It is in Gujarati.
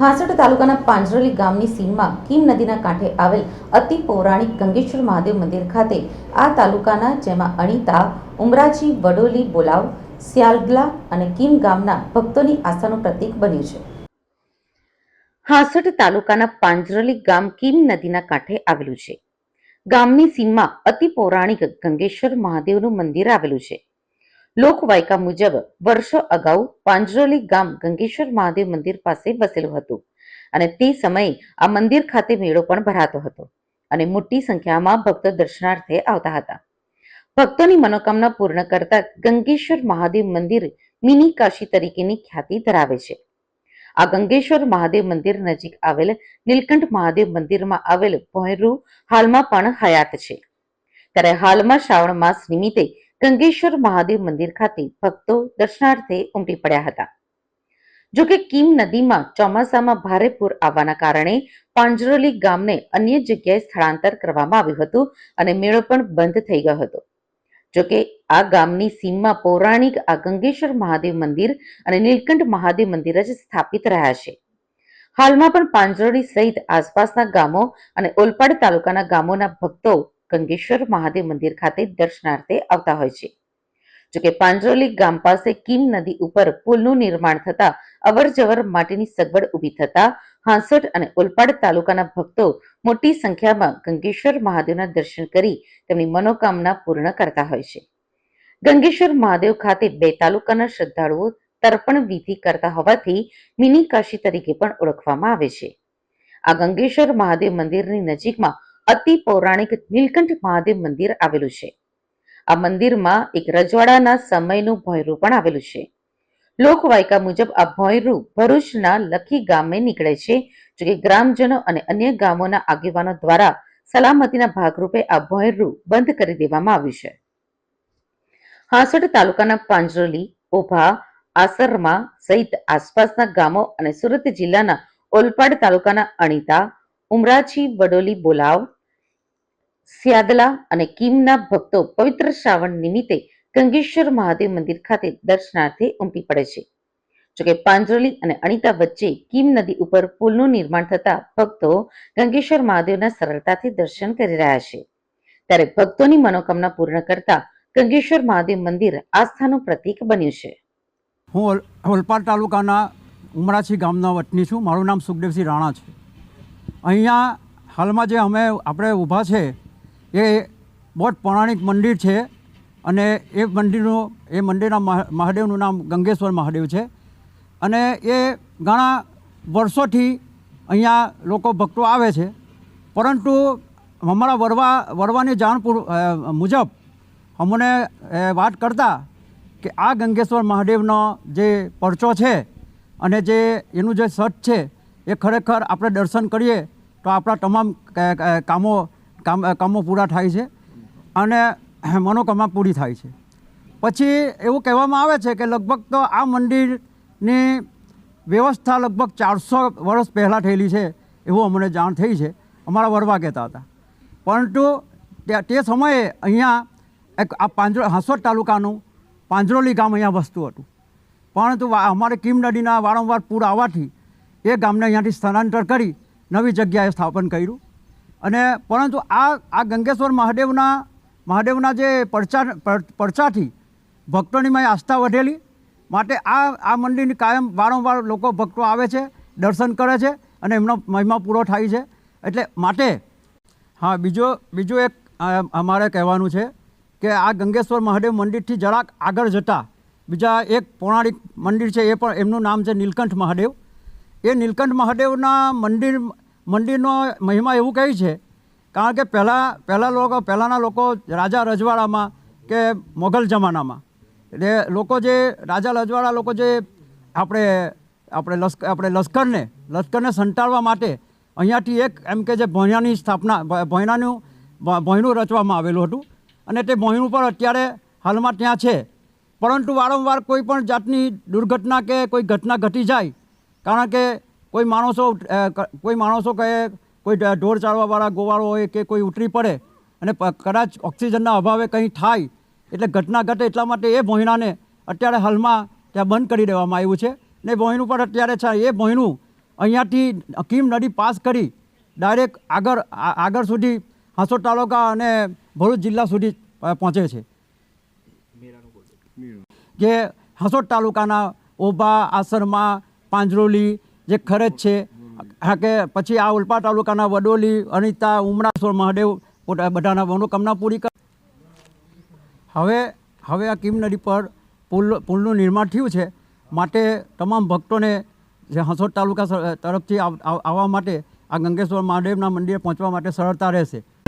હાસોટ તાલુકાના પાંજરોલી ગામની સીમમાં કીમ નદીના કાંઠે આવેલ અતિ પૌરાણિક ગંગેશ્વર મહાદેવ મંદિર ખાતે આ તાલુકાના, જેમાં અણીતા, ઉમરાજી, વડોલી, બોલાવ, સ્યાલગલા અને કીમ ગામના ભક્તોની આસ્થાનું પ્રતીક બન્યું છે. હાસડ તાલુકાના પાંજરોલી ગામ કીમ નદીના કાંઠે આવેલું છે. ગામની સીમમાં અતિ પૌરાણિક ગંગેશ્વર મહાદેવનું મંદિર આવેલું છે. લોકવાયકા મુજબ વર્ષો અગાઉ પાંજરોલી ગામ ગંગેશ્વર મહાદેવ મંદિર પાસે વસેલું હતું અને તે સમયે આ મંદિર ખાતે મેળો પણ ભરાતો હતો અને મોટી સંખ્યામાં ભક્તો દર્શનાર્થે આવતા હતા. ભક્તોની મનોકામના પૂર્ણ કરતા ગંગેશ્વર મહાદેવ મંદિર મિની કાશી તરીકેની ખ્યાતિ ધરાવે છે. આ ગંગેશ્વર મહાદેવ મંદિર નજીક આવેલ નીલકંઠ મહાદેવ મંદિરમાં આવેલ ભોયરું હાલમાં પણ હયાત છે. ત્યારે હાલમાં શ્રાવણ માસ નિમિત્તે ગંગેશ્વર મહાદેવ મંદિર ખાતે ભક્તો દર્શનાર્થે ઉમટી પડ્યા હતા. જોકે કીમ નદીમાં ચોમાસામાં ભારે પૂર આવવાના કારણે પાંજરોલી ગામને અન્ય જગ્યાએ સ્થળાંતર કરવામાં આવ્યું હતું અને મેળો પણ બંધ થઈ ગયો હતો. જોકે આ ગામની સીમમાં પૌરાણિક આ ગંગેશ્વર મહાદેવ મંદિર અને નીલકંઠ મહાદેવ મંદિર જ સ્થાપિત રહ્યા છે. હાલમાં પણ પાંજરોલી સહિત આસપાસના ગામો અને ઓલપાડ તાલુકાના ગામોના ભક્તો ગંગેશ્વર મહાદેવ મંદિર ખાતે દર્શનાર્થે આવતા હોય છે. જોકે પાંજરોલી ગામ પાસે કીમ નદી ઉપર પુલનું નિર્માણ થતા અવર જવર માટેની સગવડ ઊભી થતા હાંસોટ અને ઓલપાડ તાલુકાના ભક્તો મોટી સંખ્યામાં ગંગેશ્વર મહાદેવના દર્શન કરી તેમની મનોકામના પૂર્ણ કરતા હોય છે. ગંગેશ્વર મહાદેવ ખાતે બે તાલુકાના શ્રદ્ધાળુઓ તર્પણ વિધિ કરતા હોવાથી મિની કાશી તરીકે પણ ઓળખવામાં આવે છે. આ ગંગેશ્વર મહાદેવ મંદિરની નજીકમાં અતિ પૌરાણિક નીલકંઠ મહાદેવ મંદિર આવેલું છે. આ મંદિરમાં એક રજવાડાના સમયનું ભોંયરું પણ આવેલું છે. લોકવાયકા મુજબ આ ભોંયરું ભરૂચના લખી ગામે નીકળે છે જોકે ગ્રામજનો અને અન્ય ગામોના આગેવાનો દ્વારા સલામતીના ભાગરૂપે આ ભોંયરું બંધ કરી દેવામાં આવ્યું છે. હાંસોટ તાલુકાના પાંજરોલી, ઓભા, આસરમાં સહિત આસપાસના ગામો અને સુરત જિલ્લાના ઓલપાડ તાલુકાના અણીતા, ઉમરાછી, વડોલી, બોલાવ સ્યાદલા અને કિમના ભક્તો પવિત્ર શ્રાવણ નિમિત્તે ગંગેશ્વર મહાદેવ મંદિર ખાતે દર્શનાર્થે ઉમટી પડે છે. જોકે પાંજરોલી અને અણીતા વચ્ચે કીમ નદી ઉપર પુલનું નિર્માણ થતા ભક્તો ગંગેશ્વર મહાદેવના સરળતાથી દર્શન કરી રહ્યા છે. ત્યારે ભક્તોની મનોકામના પૂર્ણ કરતા ગંગેશ્વર મહાદેવ મંદિર આસ્થાનું પ્રતીક બન્યું છે. હું ઓલ- ઓલપાડ તાલુકાના ઉમરાછી ગામના વતની છું. મારું નામ સુખદેવસિંહ રાણા છે. અહીંયા હાલમાં જે અમે, આપણે ઊભા છે એ બહુ જ પૌરાણિક મંદિર છે અને એ મંદિરનું, એ મંદિરના મહા- મહાદેવનું નામ ગંગેશ્વર મહાદેવ છે. અને એ ઘણા વર્ષોથી અહીંયા લોકો ભક્તો આવે છે. પરંતુ અમારા વરવા, વરવાની જાણ મુજબ અમને વાત કરતા કે આ ગંગેશ્વર મહાદેવનો જે પરચો છે અને જે એનું જે સટ છે એ ખરેખર આપણે દર્શન કરીએ તો આપણા તમામ કામો કામ કામો પૂરા થાય છે અને મનોકામના પૂરી થાય છે. પછી એવું કહેવામાં આવે છે કે લગભગ તો આ મંદિરની વ્યવસ્થા લગભગ ચારસો વર્ષ પહેલાં થયેલી છે એવું અમને જાણ થઈ છે. અમારા વરવા કહેતા હતા. પરંતુ તે સમયે અહીંયા એક આ પાંજરો, હાંસોદ તાલુકાનું પાંજરોલી ગામ અહીંયા વસતું હતું. પરંતુ અમારે કીમ નદીના વારંવાર પૂર આવવાથી એ ગામને અહીંયાથી સ્થળાંતર કરી નવી જગ્યાએ સ્થાપન કર્યું. અને પરંતુ આ આ ગંગેશ્વર મહાદેવના મહાદેવના જે પડચા પડચાથી ભક્તોની મેં આસ્થા વધેલી. માટે આ આ મંદિરની કાયમ વારંવાર લોકો ભક્તો આવે છે, દર્શન કરે છે અને એમનો મહિમા પૂરો થાય છે. એટલે માટે, હા, બીજો, બીજું એક અમારે કહેવાનું છે કે આ ગંગેશ્વર મહાદેવ મંદિરથી જરાક આગળ જતાં બીજા એક પૌરાણિક મંદિર છે, એ પણ એમનું નામ છે નીલકંઠ મહાદેવ. એ નીલકંઠ મહાદેવના મંદિર મંદિરનો મહિમા એવું કહે છે, કારણ કે પહેલાં પહેલાં લોકો, પહેલાંના લોકો રાજા રજવાડામાં કે મોગલ જમાનામાં. એટલે લોકો જે રાજા રજવાડા લોકો જે આપણે આપણે લશ્કર આપણે લશ્કરને લશ્કરને સંટાળવા માટે અહીંયાથી એક એમ કે જે ભોયણાની સ્થાપના ભોયણાનું ભોયણું રચવામાં આવેલું હતું. અને તે ભોયણું પણ અત્યારે હાલમાં ત્યાં છે. પરંતુ વારંવાર કોઈ પણ જાતની દુર્ઘટના કે કોઈ ઘટના ઘટી જાય, કારણ કે કોઈ માણસો કોઈ માણસો કહે, કોઈ ઢોર ચાળવાવાળા ગોવાળો હોય કે કોઈ ઉતરી પડે અને કદાચ ઓક્સિજનના અભાવે કંઈ થાય, એટલે ઘટના ઘટે એટલા માટે એ ભોંયણાને અત્યારે હાલમાં ત્યાં બંધ કરી દેવામાં આવ્યું છે. ને ભોંયનું પણ અત્યારે છે, એ ભોંયનું અહીંયાથી હકીમ નદી પાસ કરી ડાયરેક્ટ આગળ આગળ સુધી હાંસોદ તાલુકા અને ભરૂચ જિલ્લા સુધી પહોંચે છે. જે હાંસોદ તાલુકાના ઓભા આસરમાં પાંજરોલી જે ખરજ છે. હા, કે પછી આ ઉલપા તાલુકાના વડોલી, અનિતા ઉમરાસોર મહાદેવ બધાના મનોકામના પૂરી કર હવે હવે આ કિમ નદી પર પુલ, પુલનું નિર્માણ થયું છે. માટે તમામ ભક્તોને જે હંસોદ તાલુકા તરફથી આવ- આવ- આવવા માટે આ ગંગેશ્વર મહાદેવના મંદિરે પહોંચવા માટે સરળતા રહેશે.